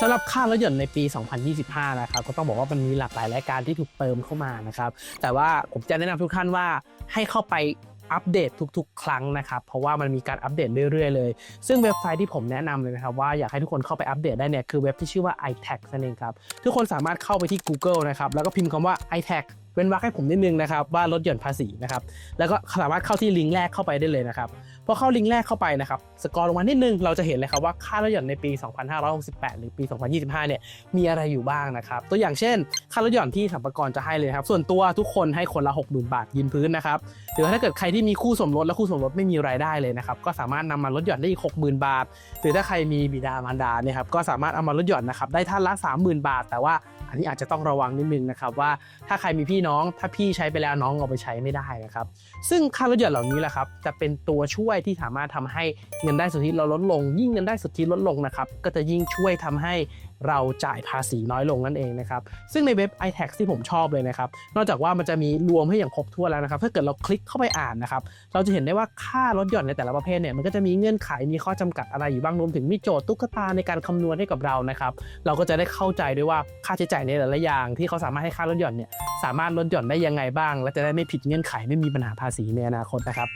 สำหรับค่ารถยนต์ในปี 2025 นะครับ ก็ต้องบอกว่ามันมีหลากหลายรายการที่ถูกเติมเข้ามานะครับ แต่ว่าผมจะแนะนำทุกท่านว่าให้เข้าไปอัปเดตทุกๆ ครั้งนะครับ เพราะว่ามันมีการอัปเดตเรื่อยๆเลย ซึ่งเว็บไซต์ที่ผมแนะนำเลยนะครับ ว่าอยากให้ทุกคนเข้าไปอัปเดตได้เนี่ยคือเว็บที่ชื่อว่า iTax นั่นเองครับ ทุกคนสามารถเข้าไปที่ Google นะครับ แล้วก็พิมพ์คำว่า iTax เว้นวรรคให้ผมนิดนึงนะครับว่าลดหย่อนภาษีนะครับแล้วก็สามารถเข้าที่ลิงก์แรกเข้าไปได้เลยนะครับพอเข้าลิงก์แรกเข้าไปนะครับสกอร์ลงมานิดนึงเราจะเห็นเลยครับว่าค่าลดหย่อนในปี 2568 หรือปี 2025 เนี่ยมีอะไรอยู่บ้างนะครับตัวอย่างเช่น ค่าลดหย่อนที่สัมภากระจะให้เลยครับส่วนตัวทุกคนให้คนละ 60,000 บาทยืนพื้นนะครับหรือว่าถ้าเกิดใครที่มีคู่สมรสและคู่สมรสไม่มีรายได้เลยนะครับก็สามารถนำมาลดหย่อนได้อีก60,000 บาท หรือถ้าใครมีบิดามารดาเนี่ยครับก็สามารถเอามาลดหย่อนนะครับได้ท่านละ30,000 บาท แต่ว่าอันนี้อาจจะต้องระวังนิดนึงนะครับว่าถ้าใครมีพี่น้อง ถ้าพี่ใช้ไปแล้วน้องเอาไปใช้ไม่ได้นะครับ ซึ่งค่าลดหย่อนเหล่านี้แหละครับจะเป็นตัวช่วยที่สามารถทำให้เงินได้สุทธิเราลดลง ยิ่งเงินได้สุทธิลดลงนะครับก็จะยิ่งช่วยทำให้เราจ่ายภาษีน้อยลงนั่นเองนะครับ ซึ่งในเว็บ iTax ที่ผมชอบเลยนะครับ นอกจากว่ามันจะมีรวมให้อย่างครบถ้วนแล้วนะครับ ถ้าเกิดเราคลิกเข้าไปอ่านนะครับ เราจะเห็นได้ว่าค่าลดหย่อนในแต่ละประเภทเนี่ย มันก็จะมีเงื่อนไข มีข้อจำกัดอะไรอยู่บ้าง รวมถึงมีโจทย์ตุ๊กตาในการคำนวณให้กับเรานะครับ เราก็จะได้เข้าใจด้วยว่าค่าใช้จ่ายในแต่ละอย่าง ที่เขาสามารถให้ค่าลดหย่อนเนี่ย สามารถลดหย่อนได้ยังไงบ้าง และจะได้ไม่ผิดเงื่อนไขไม่มีปัญหาภาษีในอนาคตนะครับ